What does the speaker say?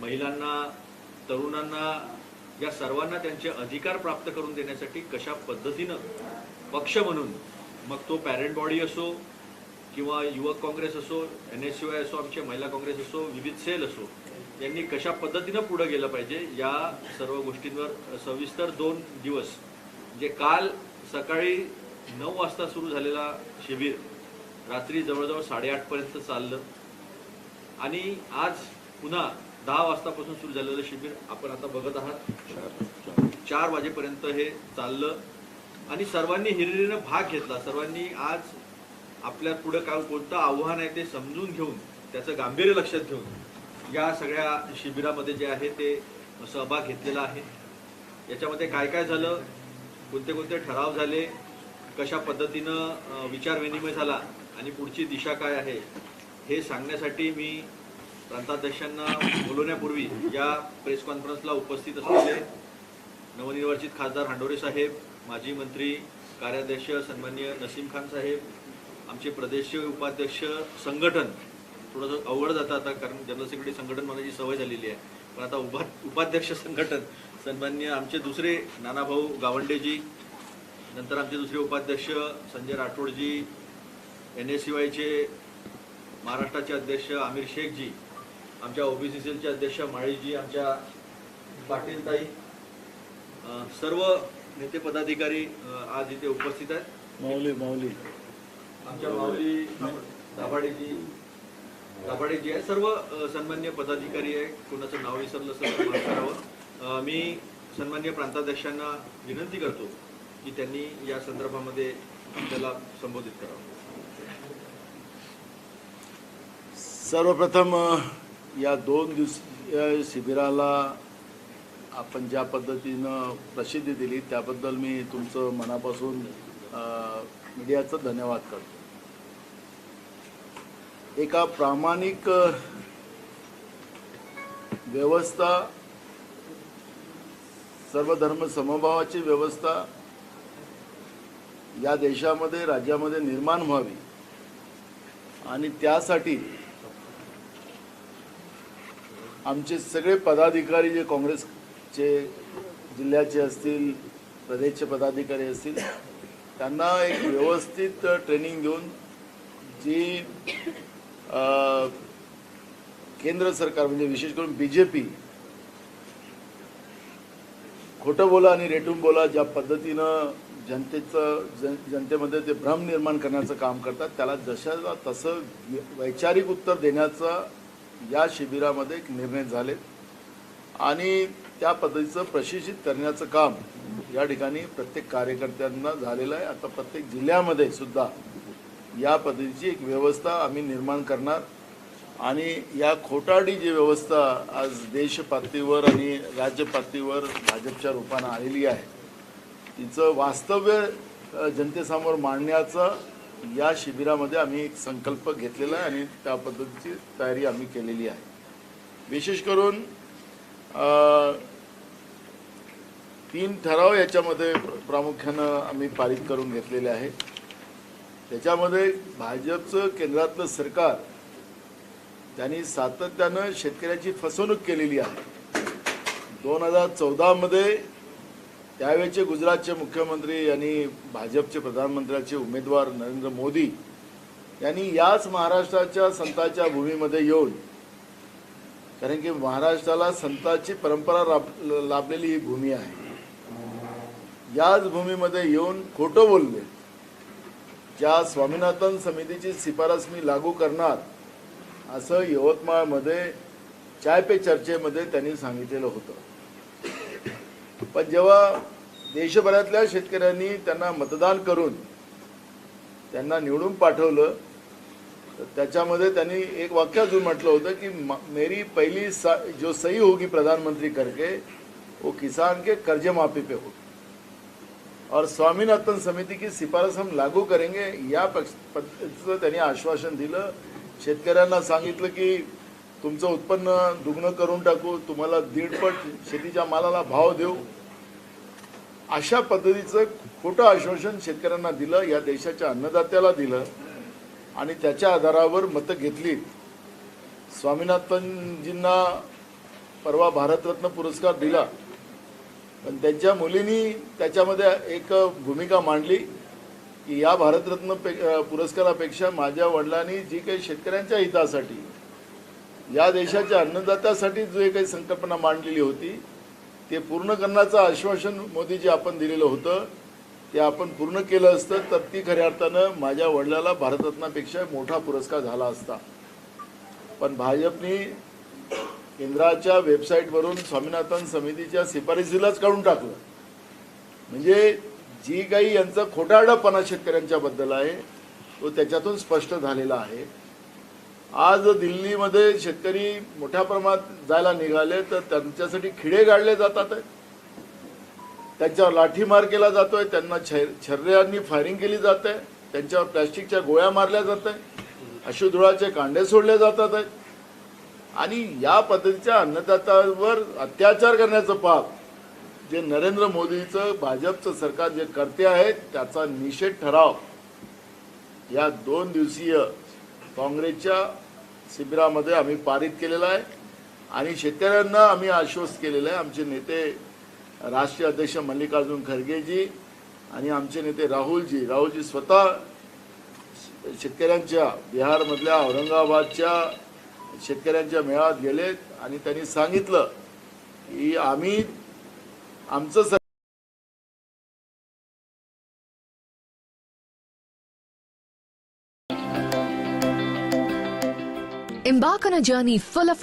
महिलांना तरुणांना या सर्वांना त्यांचे अधिकार प्राप्त करून देण्यासाठी कशा पद्धतीनं पक्ष म्हणून मग तो पॅरेंट बॉडी असो किंवा युवक काँग्रेस असो एन एस यू आय असो आमचे महिला काँग्रेस असो विविध सेल असो यांनी कशा पद्धतीनं पुढं गेलं पाहिजे या सर्व गोष्टींवर सविस्तर दोन दिवस जे काल सकाळी नऊ वाजता सुरू झालेला शिबिर रात्री जवळजवळ साडेआठपर्यंत चाललं. आणि आज पुन्हा दहा वाजतापासून सुरू झालेलं शिबिर आपण आता बघत आहात. चार वाजेपर्यंत हे चाललं. आणि सर्वांनी हिरिरीनं भाग घेतला. सर्वांनी आज आपल्या पुढं काय कोणतं आव्हान आहे ते समजून घेऊन त्याचं गांभीर्य लक्षात घेऊन या सगळ्या शिबिरामध्ये जे आहे ते सहभाग घेतलेला आहे. याच्यामध्ये काय काय झालं? कोणते कोणते ठराव झाले? कशा पद्धतीनं विचारविनिमय झाला? आणि पुढची दिशा काय आहे? हे सांगण्यासाठी मी प्रांताध्यक्षांना बोलवण्यापूर्वी या प्रेस कॉन्फरन्सला उपस्थित असलेले नवनिर्वाचित खासदार हांडोरे साहेब माजी मंत्री कार्याध्यक्ष सन्मान्य नसीम खान साहेब आमचे प्रदेश उपाध्यक्ष संघटन थोडंसं अवघड जातं आता कारण जनरल सेक्रेटरी संघटन म्हणायची सवय झालेली आहे. पण आता उपा उपाध्यक्ष संघटन सन्मान्य आमचे दुसरे नानाभाऊ गावंडेजी नंतर आमचे दुसरे उपाध्यक्ष Sanjay Rathodji N S C वायचे महाराष्ट्राचे अध्यक्ष आमिर शेखजी आमच्या ओबीसी सेलचे अध्यक्ष माळीजी आमच्या पाटीलताई सर्व नेते पदाधिकारी आज इथे उपस्थित आहेत. माऊली माऊली. आमच्या माऊली दाभाडेजी दाभाडेजी आहे सर्व सन्मान्य पदाधिकारी आहे कोणाचं नाव विसरलं असेल तर माफ करावं. मी सन्मान्य प्रांताध्यक्षांना विनंती करतो की त्यांनी या संदर्भामध्ये आपल्याला संबोधित करावं. सर्वप्रथम या दोन दिवस शिबिराला आपण ज्या पद्धतीनं प्रसिद्धी दिली त्याबद्दल मी तुमचं मनापासून मीडियाचं धन्यवाद करतो. एका प्रामाणिक व्यवस्था सर्व धर्म समभावाची व्यवस्था या देशामध्ये राज्यामध्ये निर्माण व्हावी. आणि त्यासाठी आमचे सगळे पदाधिकारी जे काँग्रेसचे जिल्ह्याचे असतील प्रदेशचे पदाधिकारी असतील त्यांना एक व्यवस्थित ट्रेनिंग देऊन जी केंद्र सरकार म्हणजे विशेष करून बी जे पी खोटं बोला आणि रेटून बोला ज्या पद्धतीनं जनतेचं जन जनतेमध्ये ते भ्रम निर्माण करण्याचं काम करतात त्याला जशाला तसं वैचारिक उत्तर देण्याचा या शिबिरामध्ये एक निर्णय झाले. आणि त्या पद्धतीचं प्रशिक्षित करण्याचं काम या ठिकाणी प्रत्येक कार्यकर्त्यांना झालेलं आहे. आता प्रत्येक जिल्ह्यामध्ये सुद्धा या पद्धतीची एक व्यवस्था आम्ही निर्माण करणार. आणि या खोटाडी जी व्यवस्था आज देश पातळीवर आणि राज्य पातळीवर भाजपच्या रूपानं आलेली आहे तिचं वास्तव्य जनतेसमोर मांडण्याचं या शिबिरामध्ये आम्ही एक संकल्प घेतलेला आहे आणि त्या पद्धतीची तयारी आम्ही केलेली आहे. विशेष करून तीन ठराव याच्यामध्ये प्रामुख्यानं आम्ही पारित करून घेतलेले आहे. त्याच्यामध्ये भाजपचं केंद्रातलं सरकार त्यांनी सातत्यानं शेतकऱ्याची फसवणूक केलेली आहे. दोन हजार चौदामध्ये त्यावेळेचे गुजरातचे मुख्यमंत्री आणि भाजपचे प्रधानमंत्र्याचे उमेदवार नरेंद्र मोदी यांनी याच महाराष्ट्राच्या संतांच्या भूमीमध्ये येऊन कारण की महाराष्ट्राला संतांची परंपरा लाभ लाभलेली ही भूमी आहे. याच भूमीमध्ये येऊन खोटं बोलले ज्या स्वामीनाथन समितीची शिफारस मी लागू करणार असं यवतमाळमध्ये चाय पे चर्चेमध्ये त्यांनी सांगितलेलं होतं. पण जेव्हा देशभरातल्या शेतकऱ्यांनी त्यांना मतदान करून त्यांना निवडून पाठवलं तर त्याच्यामध्ये त्यांनी एक वाक्य अजून म्हटलं होतं की मेरी पहिली सा जो सही होगी प्रधानमंत्री करके वो किसान के कर्ज माफी पे होगी. और स्वामीनाथन समिती की शिफारस हम लागू करेंगे या पक्ष पद्धतीचं त्यांनी आश्वासन दिलं. शेतकऱ्यांना सांगितलं की तुमचं उत्पन्न दुग्न करून टाकू तुम्हाला दीडपट शेतीच्या मालाला भाव देऊ अशा पद्धतीचं खोटं आश्वासन शेतकऱ्यांना दिलं या देशाच्या अन्नदात्याला दिलं आणि त्याच्या आधारावर मतं घेतली स्वामीनाथनजींना परवा भारतरत्न पुरस्कार दिला. पण त्यांच्या मुलींनी त्याच्यामध्ये एक भूमिका मांडली की या भारतरत्न पे पुरस्कारापेक्षा माझ्या वडिलांनी जी काही शेतकऱ्यांच्या हितासाठी या देशाच्या अन्नदात्यासाठी जो काही संकल्पना मांडलेली होती ते पूर्ण करण्याचं आश्वासन मोदीजी आपण दिलेलं होतं. ते आपण पूर्ण केलं असतं तर ती खऱ्या अर्थानं माझ्या वडिलाला भारतरत्नापेक्षा मोठा पुरस्कार झाला असता. पण भाजपनी केंद्राच्या वेबसाईटवरून स्वामीनाथन समितीच्या शिफारसीलाच काढून टाकलं. म्हणजे जी काही यांचा खोटारडापणा शेतकऱ्यांच्याबद्दल आहे तो त्याच्यातून स्पष्ट झालेला आहे. आज दिल्लीमध्ये शेतकरी मोठ्या प्रमाणात जायला निघाले तर त्यांच्यासाठी खिडे गाडले जातात त्यांच्यावर लाठीमार केला जातोय त्यांना छर्र्यांनी फायरिंग केली जाते त्यांच्यावर प्लॅस्टिकच्या गोळ्या मारल्या जात आहे अशुधुळाचे कांडे सोडले जातात आहेत. आणि या पद्धतीच्या अन्नदात्यावर अत्याचार करण्याचं पाप जे नरेंद्र मोदीचं भाजपचं सरकार जे करते आहे त्याचा निषेध ठराव. या दोन दिवसीय काँग्रेसच्या शिबिरामध्ये आम्ही पारित केलेला आहे आणि शेतकऱ्यांना आम्ही आश्वस्त केलेलं आहे. आमचे नेते राष्ट्रीय अध्यक्ष मल्लिकार्जुन खरगेजी आणि आमचे नेते राहुलजी राहुलजी स्वतः शेतकऱ्यांच्या बिहारमधल्या औरंगाबादच्या शेतकऱ्यांच्या मेळाव्यात गेलेत आणि त्यांनी सांगितलं की आम्ही आमचं Embark on a journey full of